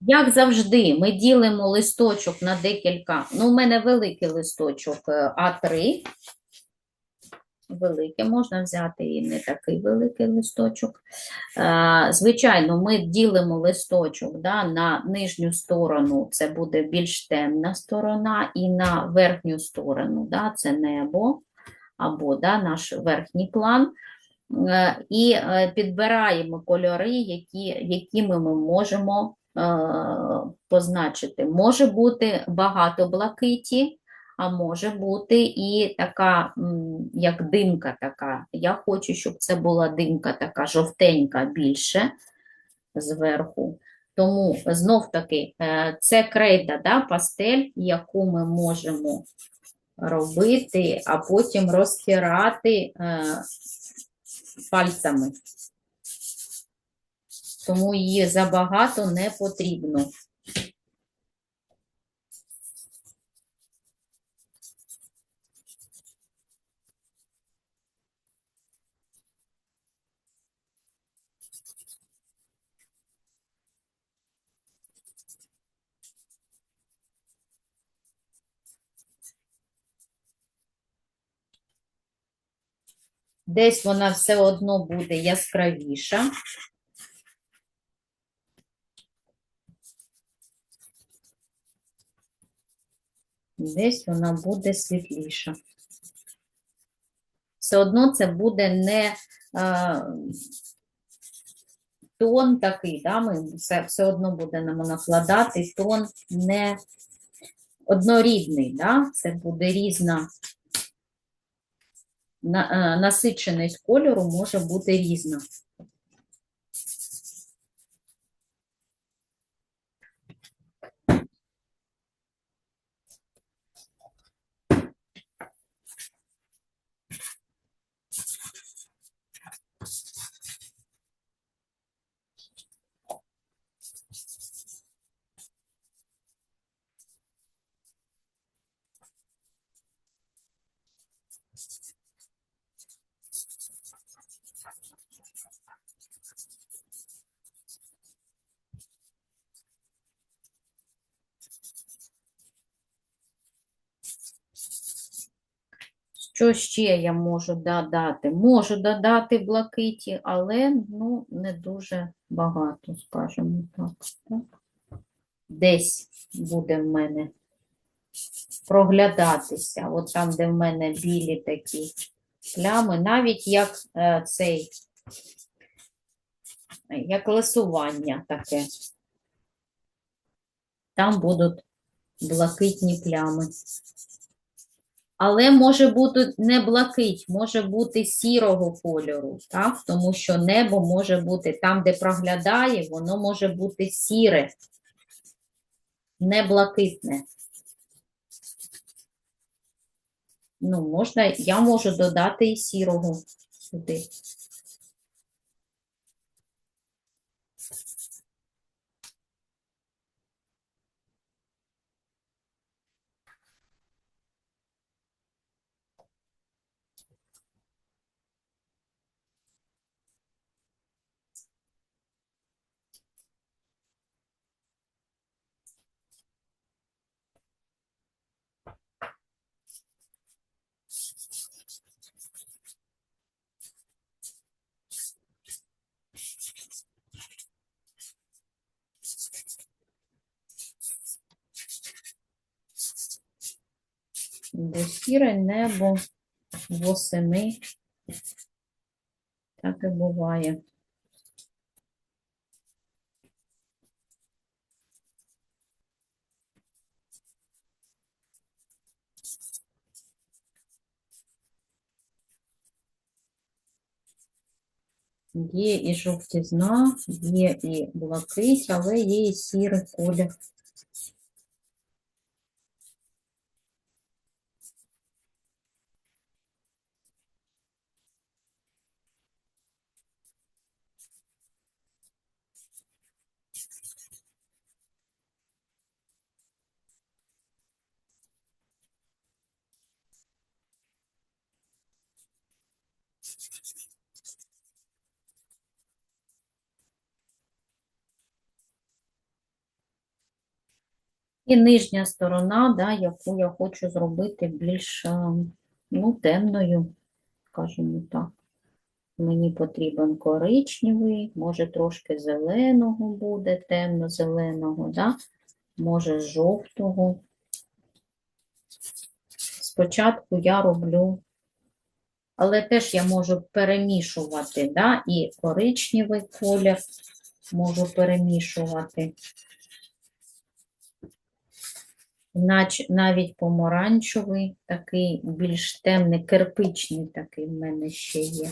Як завжди, ми ділимо листочок на декілька. Ну, у мене великий листочок е, А3. Великий можна взяти і не такий великий листочок. Е, Звичайно, ми ділимо листочок да, на нижню сторону, це буде більш темна сторона, і на верхню сторону, да, це небо або да, наш верхній план. Е, І підбираємо кольори, які, якими ми можемо позначити. Може бути багато блакиті, а може бути і така, як димка така. Я хочу, щоб це була димка така жовтенька більше зверху. Тому знов таки е, це крейда, да, пастель, яку ми можемо робити, а потім розтирати е, пальцями. Тому її забагато не потрібно. Десь вона все одно буде яскравіша. Десь вона буде світліша. Все одно це буде не е, тон такий, да, ми все, все одно будемо накладати тон не однорідний, да? це буде різна на, е, насиченість кольору може бути різна. Що ще я можу додати? Можу додати блакиті, але ну, не дуже багато, скажімо так. Десь буде в мене проглядатися. От там, де в мене білі такі плями, навіть як е, цей, як лисування таке. Там будуть блакитні плями. Але може бути не блакить, може бути сірого кольору, так? тому що небо може бути там, де проглядає, воно може бути сіре, не блакитне. Ну, можна, я можу додати і сірого сюди. Бо сіре небо восени. Так і буває. Є і жовтізна, є і блакить, але є і сірий колір. І нижня сторона, да, яку я хочу зробити більш е, ну, темною, скажімо так. Мені потрібен коричневий, може трошки зеленого буде, темно-зеленого, да? може жовтого. Спочатку я роблю але теж я можу перемішувати, да? і коричневий колір можу перемішувати. Навіть помаранчевий, такий більш темний, кирпичний такий в мене ще є.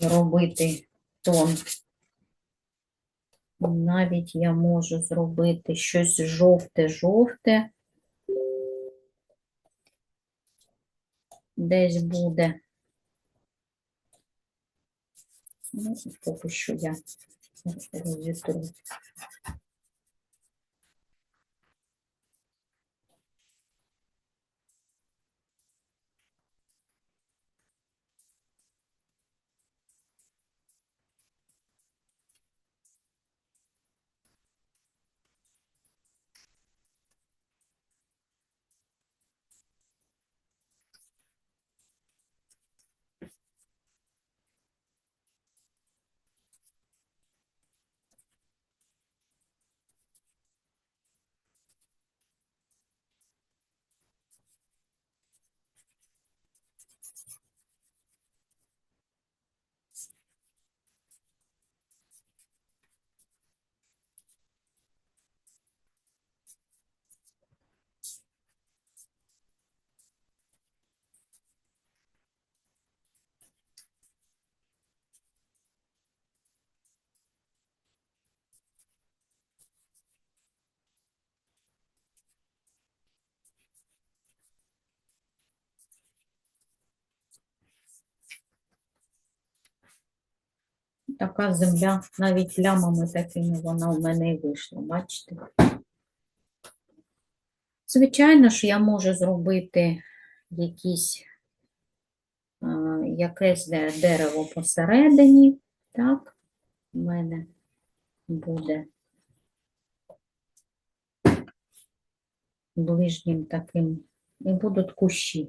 Робити тон. Навіть я можу зробити щось жовте-жовте. Десь буде. Ну, поки що я розітру. Така земля, навіть плямами такими вона у мене і вийшла, бачите? Звичайно ж, я можу зробити якісь, якесь дерево посередині, так? У мене буде ближнім таким, і будуть кущі.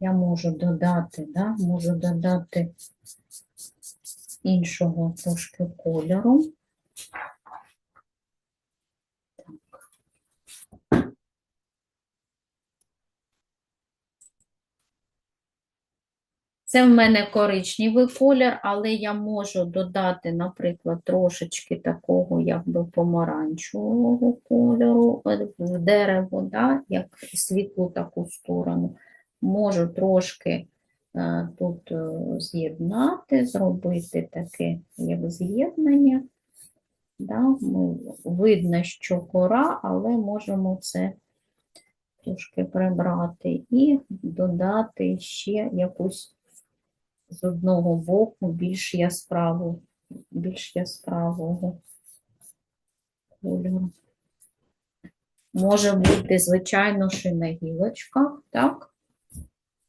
Я можу додати, да? можу додати іншого трошки кольору. Це в мене коричневий колір, але я можу додати, наприклад, трошечки такого якби помаранчевого кольору е, в дерево, да, як світлу таку сторону. Можу трошки е, тут е, з'єднати, зробити таке як з'єднання. Да? Видно, що кора, але можемо це трошки прибрати і додати ще якусь з одного боку більш яскраву, більш яскравого кольору. Може бути, звичайно, ще на гілочках, так?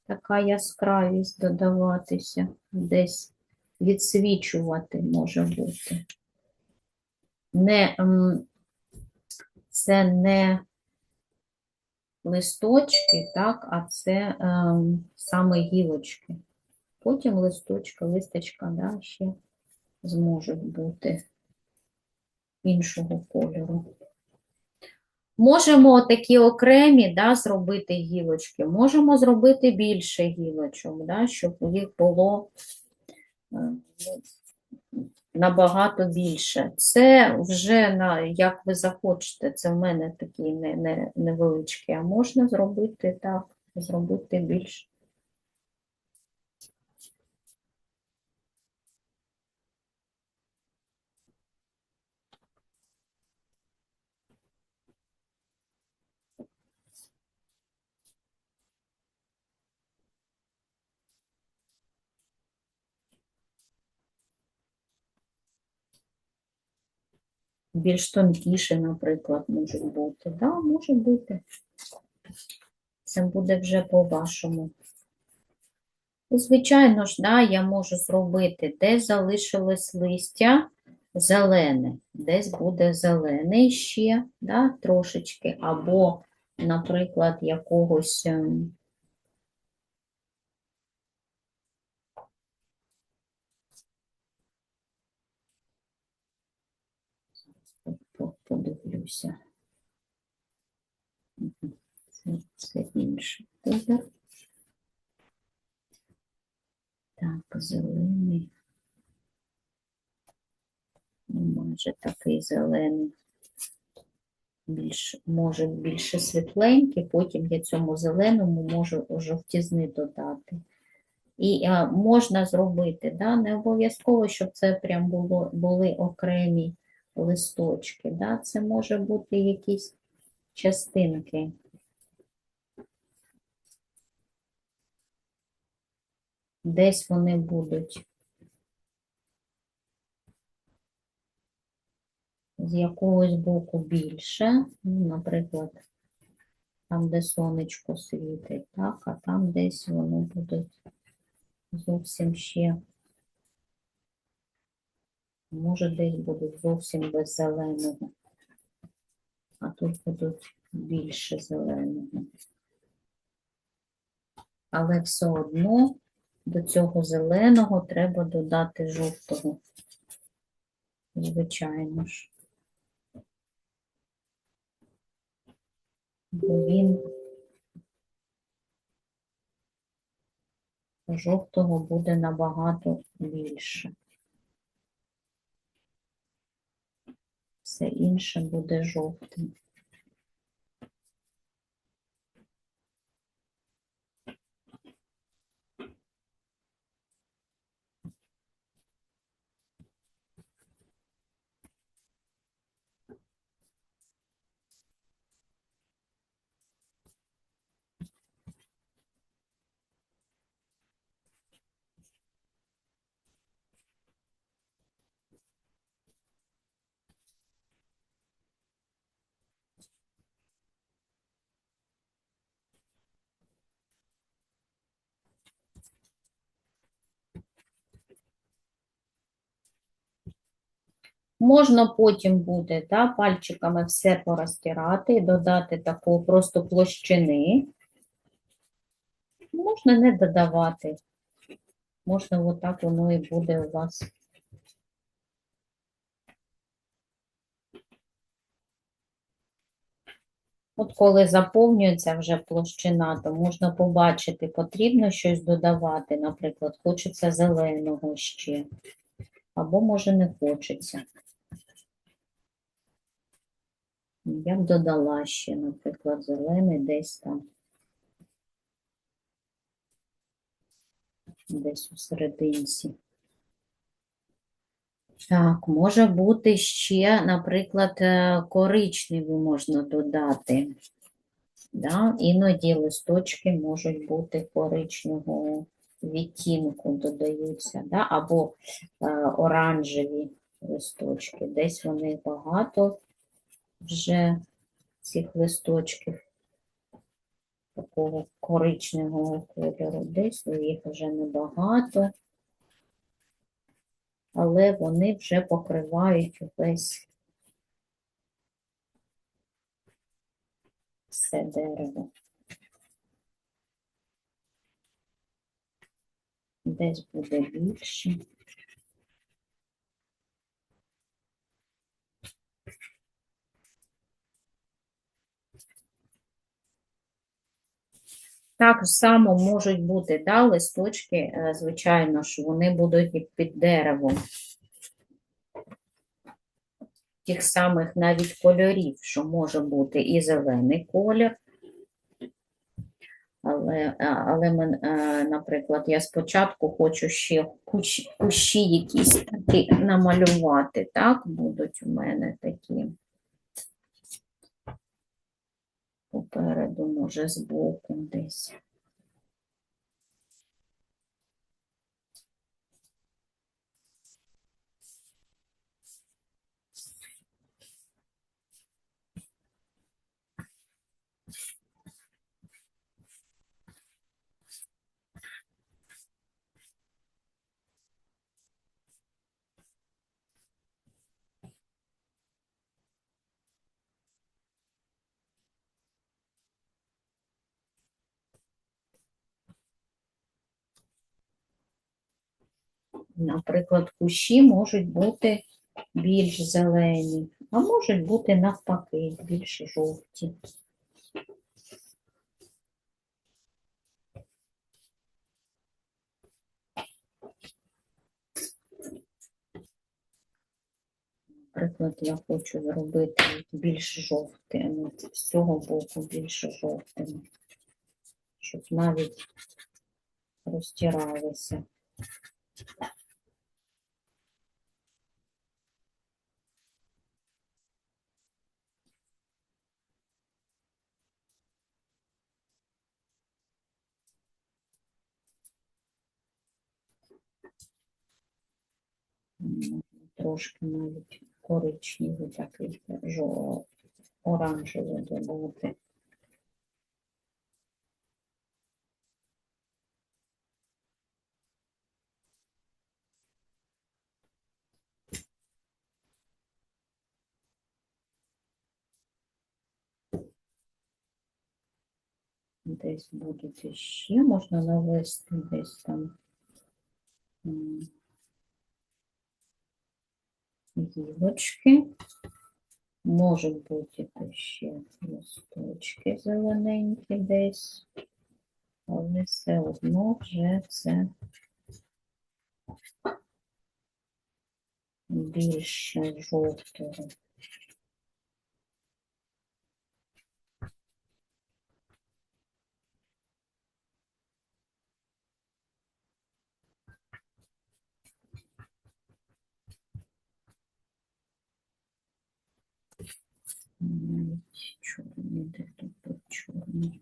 Така яскравість додаватися, десь відсвічувати може бути. Не, це не листочки, так, а це ем, саме гілочки. Потім листочка, листочка, да, ще зможуть бути іншого кольору. Можемо такі окремі да, зробити гілочки, можемо зробити більше гілочок, да, щоб їх було е, набагато більше. Це вже на, як ви захочете, це в мене такий не, не, невеличкий, а можна зробити так, зробити більше. Більш тонкіше, наприклад, можуть бути. Да, може бути. Це буде вже по-вашому. Звичайно ж, да, я можу зробити, де залишилось листя зелене, десь буде зелений ще, да, трошечки, або, наприклад, якогось. Подивлюся. Це, це інший колір. Так, зелений. Ну, майже такий зелений. Більш, може більше світленький, потім я цьому зеленому можу жовтізни додати. І а, можна зробити, да? не обов'язково, щоб це прям було, були окремі листочки. Да? Це може бути якісь частинки. Десь вони будуть. З якогось боку більше, ну, наприклад, там, де сонечко світить, так, а там десь вони будуть зовсім ще, може, десь будуть зовсім без зеленого, а тут будуть більше зеленого. Але все одно до цього зеленого треба додати жовтого, звичайно ж. Бо він жовтого буде набагато більше. Все інше буде жовтим. Можна потім буде да, пальчиками все порозтирати, додати такого просто площини. Можна не додавати. Можна отак воно і буде у вас. От коли заповнюється вже площина, то можна побачити, потрібно щось додавати, наприклад, хочеться зеленого ще, або може не хочеться. Я б додала ще, наприклад, зелений десь там. Десь у серединці. Так, може бути ще, наприклад, е, коричневий можна додати. Да? Іноді листочки можуть бути коричневого відтінку додаються, да? або е, оранжеві листочки. Десь вони багато вже цих листочків такого коричневого кольору. Десь їх вже небагато, але вони вже покривають весь все дерево. Десь буде більше. Так само можуть бути да, листочки, е, звичайно ж, вони будуть під деревом. Тих самих навіть кольорів, що може бути і зелений колір. Але, але мен, е, наприклад, я спочатку хочу ще кущ, кущі якісь такі намалювати, так, будуть у мене такі. Попереду, може, збоку десь. Наприклад, кущі можуть бути більш зелені, а можуть бути навпаки, більш жовті. Наприклад, я хочу зробити більш жовтими, з цього боку більш жовтими, щоб навіть розтиралися. Трошки навіть коричневий такий жо- оранжевий додати. Десь будуть іще, можна навести десь там гілочки. Можуть бути ще листочки зелененькі десь, але все одно вже це більше жовтого. навіть чорний, де тут чорний.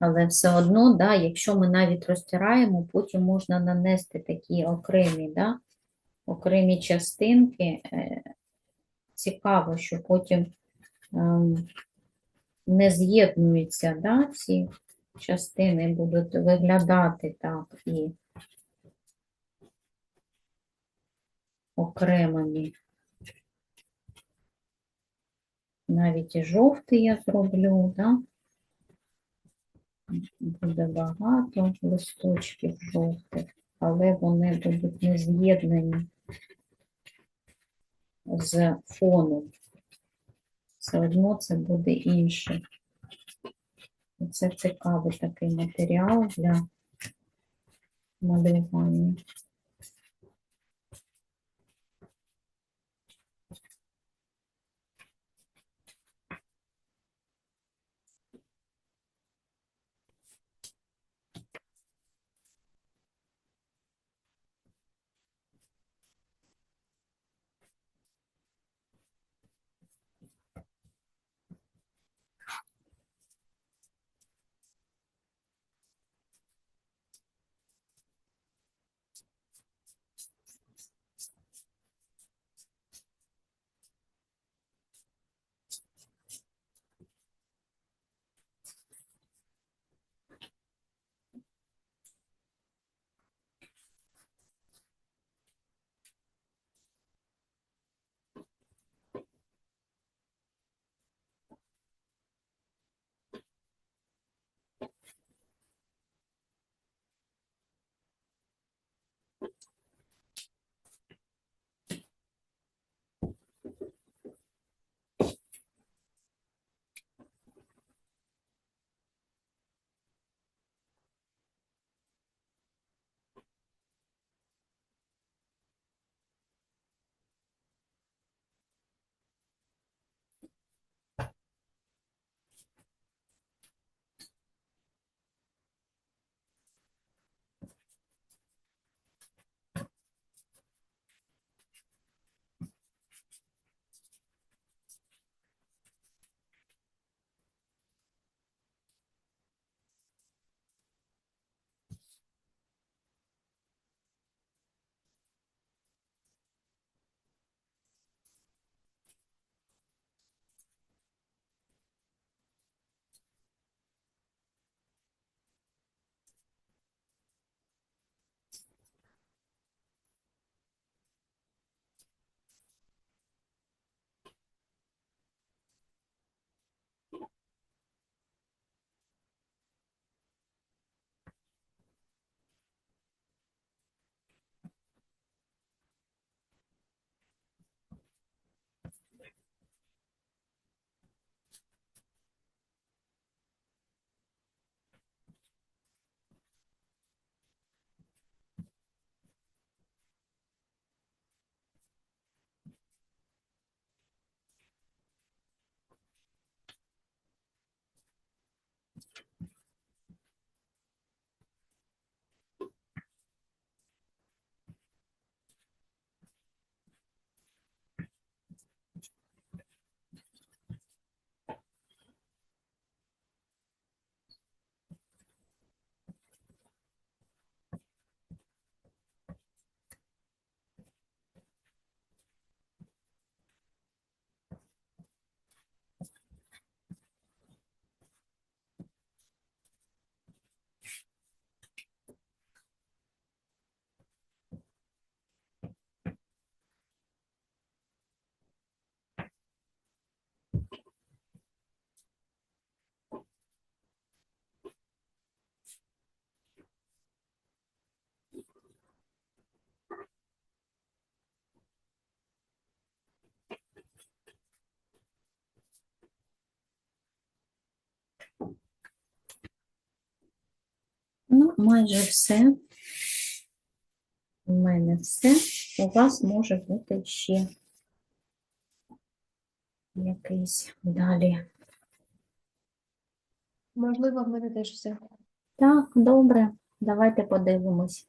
Але все одно, да, якщо ми навіть розтираємо, потім можна нанести такі окремі, да, окремі частинки. Е, Цікаво, що потім ем, не з'єднуються, да, ці частини будуть виглядати так і окремими. Навіть і жовтий я зроблю, да? Буде багато листочків жовтих, але вони будуть не з'єднані з фоном. Все одно це буде інше. Це цікавий такий матеріал для малювання. Майже все. У мене все. У вас може бути ще якийсь далі. Можливо, в мене теж все. Так, добре. Давайте подивимось.